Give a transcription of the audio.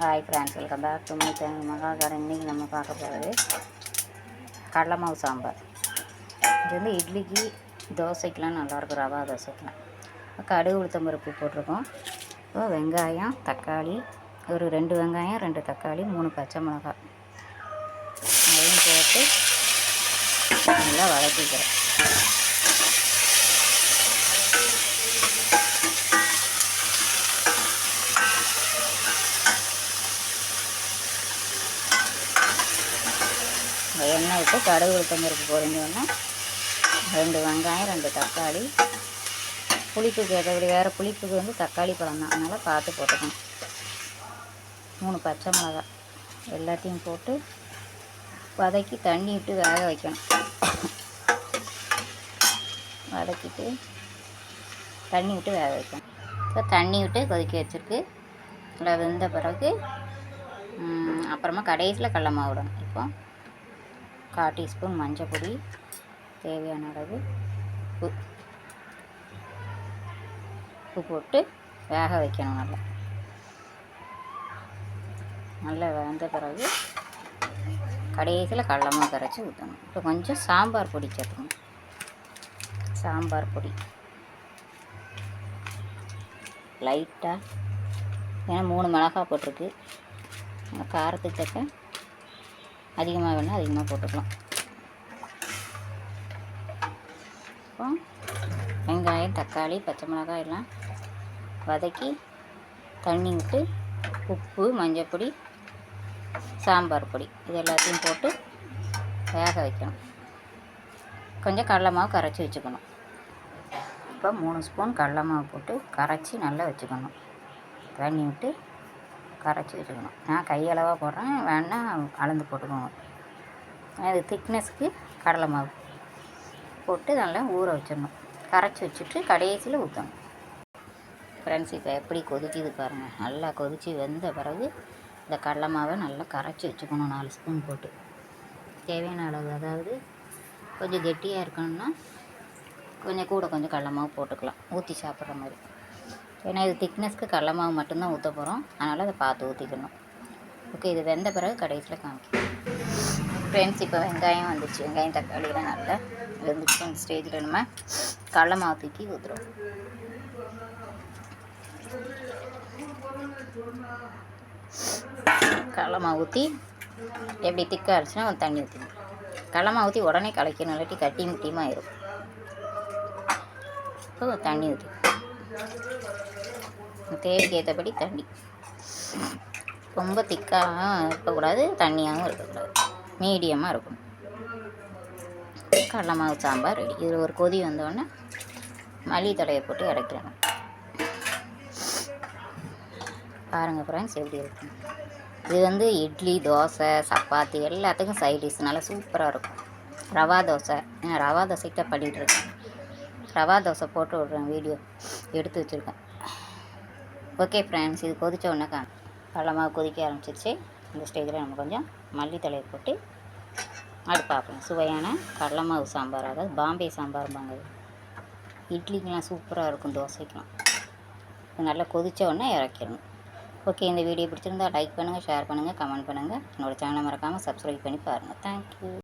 Hi friends welcome back to my channel மகாகாரன் இன்றைக்கி நம்ம பார்க்க போகிறது கடலை மாவு சாம்பார். இது வந்து இட்லிக்கு தோசைக்கெலாம் நல்லாயிருக்கும் ரவா தோசைக்கெலாம் கடுகு உளுத்தம் பருப்பு போட்டிருக்கோம். இப்போ வெங்காயம் தக்காளி ஒரு ரெண்டு வெங்காயம் ரெண்டு தக்காளி மூணு பச்சை மிளகாய். அதையும் போட்டு நல்லா வதக்கிக்கிறேன் எண்ணெய் விட்டு கடுகு உளுத்தம்பருப்பு பொறிஞ்சோன்னா ரெண்டு வெங்காயம் ரெண்டு தக்காளி. புளிப்புக்கு ஏற்றபடி வேறு புளிப்புக்கு வந்து தக்காளி பழம் தான். அதனால் பார்த்து போட்டுக்கணும். மூணு பச்சை மிளகா எல்லாத்தையும் போட்டு வதக்கி தண்ணி விட்டு வேக வைக்கணும். வதக்கிட்டு தண்ணி விட்டு வேக வைக்கணும். இப்போ தண்ணி விட்டு கொதிக்க வச்சுருக்கு. நல்லா வெந்த பிறகு அப்புறமா கடைசியில் கடல மாவு விடணும். இப்போ கால் டீஸ்பூன் மஞ்சள் பொடி தேவையான அளவு உப்பு. உப்பு போட்டு வேக வைக்கணும் நல்லா. நல்லா வெந்த பிறகு கடைசியில் கடலமாக கரைச்சி ஊற்றணும் இப்போ கொஞ்சம் சாம்பார் பொடி சேர்த்துக்கணும். சாம்பார் பொடி. லைட்டாக ஏன்னா மூணு மிளகா போட்டிருக்கு. காரத்துக்கு தக்க அதிகமாக வேணால் அதிகமாக போட்டுக்கலாம். இப்போ வெங்காயம் தக்காளி பச்சை மிளகாய் எல்லாம் வதக்கி தண்ணி விட்டு உப்பு மஞ்சப்பொடி சாம்பார் பொடி இது எல்லாத்தையும் போட்டு வேக வைக்கணும். கொஞ்சம் கடலை மாவு கரைச்சி வச்சுக்கணும். இப்போ மூணு ஸ்பூன் கடலை மாவு போட்டு கரைச்சி நல்லா வச்சுக்கணும். தண்ணி விட்டு கரைச்சி வச்சுக்கணும். நான் கையளவாக போடுறேன். வேணா அளந்து போட்டுக்கோங்க. அது திக்னஸ்க்கு கடலை மாவு போட்டு நல்லா ஊற வச்சிடணும். கரைச்சி வச்சுட்டு கடைசியில் ஊற்றணும் ஃப்ரெண்ட்ஸ் இப்போ எப்படி கொதிக்குது பாருங்கள் நல்லா கொதித்து வெந்த பிறகு இந்த கடலை மாவை நல்லா கரைச்சி வச்சுக்கணும். நாலு ஸ்பூன் போட்டு. தேவையான அளவு அதாவது கொஞ்சம் கெட்டியாக இருக்கணும்னா கொஞ்சம் கூட கொஞ்சம் கடலை மாவு போட்டுக்கலாம். ஊற்றி சாப்பிட்ற மாதிரி. ஏன்னா இது திக்னஸ்க்கு கடல மாவு மட்டும்தான் ஊற்ற போகிறோம் அதனால் அதை பார்த்து ஊற்றிக்கணும் ஓகே இது வெந்த பிறகு கடைசியில் காமிக்கும் ஃப்ரெண்ட்ஸ் இப்போ வெங்காயம் வந்துச்சு. வெங்காயம் தக்காளிலாம் நல்லா வெந்துச்சு. அந்த ஸ்டேஜில் நம்ம கடல மாவு தூக்கி ஊற்றுறோம் கடல மாவு ஊற்றி எப்படி திக்காக இருந்துச்சுன்னா தண்ணி ஊற்றிக்கணும் கடலமா ஊற்றி உடனே கலைக்கணும் இல்லாட்டி கட்டி முட்டியமாக ஆயிரும். இப்போ தண்ணி ஊற்றி தேவைக்கு ஏற்றபடி தண்ணி. ரொம்ப திக்காகவும் இருக்கக்கூடாது தண்ணியாகவும் இருக்கக்கூடாது. மீடியமாக இருக்கும் கடலை மாவு சாம்பார் ரெடி. இதில் ஒரு கொதி வந்தோடனே மல்லி தலையை போட்டு இறக்கிடணும். பாருங்கள் ஃப்ரெண்ட்ஸ் எப்படி இருக்கும் இது வந்து இட்லி தோசை சப்பாத்தி எல்லாத்துக்கும் சைட் டிஷ் நல்லா சூப்பராக இருக்கும். ரவா தோசை. நான் ரவா தோசைக்கிட்ட பண்ணிகிட்டு இருக்கேன். ரவா தோசை போட்டு விட்றேன் வீடியோ எடுத்து வச்சுருக்கோம். ஓகே ஃப்ரெண்ட்ஸ் இது கொதித்த உடனே கா கொதிக்க ஆரம்பிச்சிருச்சு. இந்த ஸ்டேஜில் நம்ம கொஞ்சம் மல்லித்தலையை போட்டு அடுப்பாக்கணும் சுவையான கடலை மாவு சாம்பார் அதாவது பாம்பே சாம்பார்பாங்க இட்லிக்கெலாம் சூப்பராக இருக்கும் தோசைக்கெலாம் இது நல்லா கொதித்த உடனே இறக்கிடணும். ஓகே இந்த வீடியோ பிடிச்சிருந்தா லைக் பண்ணுங்கள் ஷேர் பண்ணுங்கள் கமெண்ட் பண்ணுங்கள் என்னோடய சேனலை மறக்காமல் சப்ஸ்கிரைப் பண்ணி பாருங்கள் தேங்க்யூ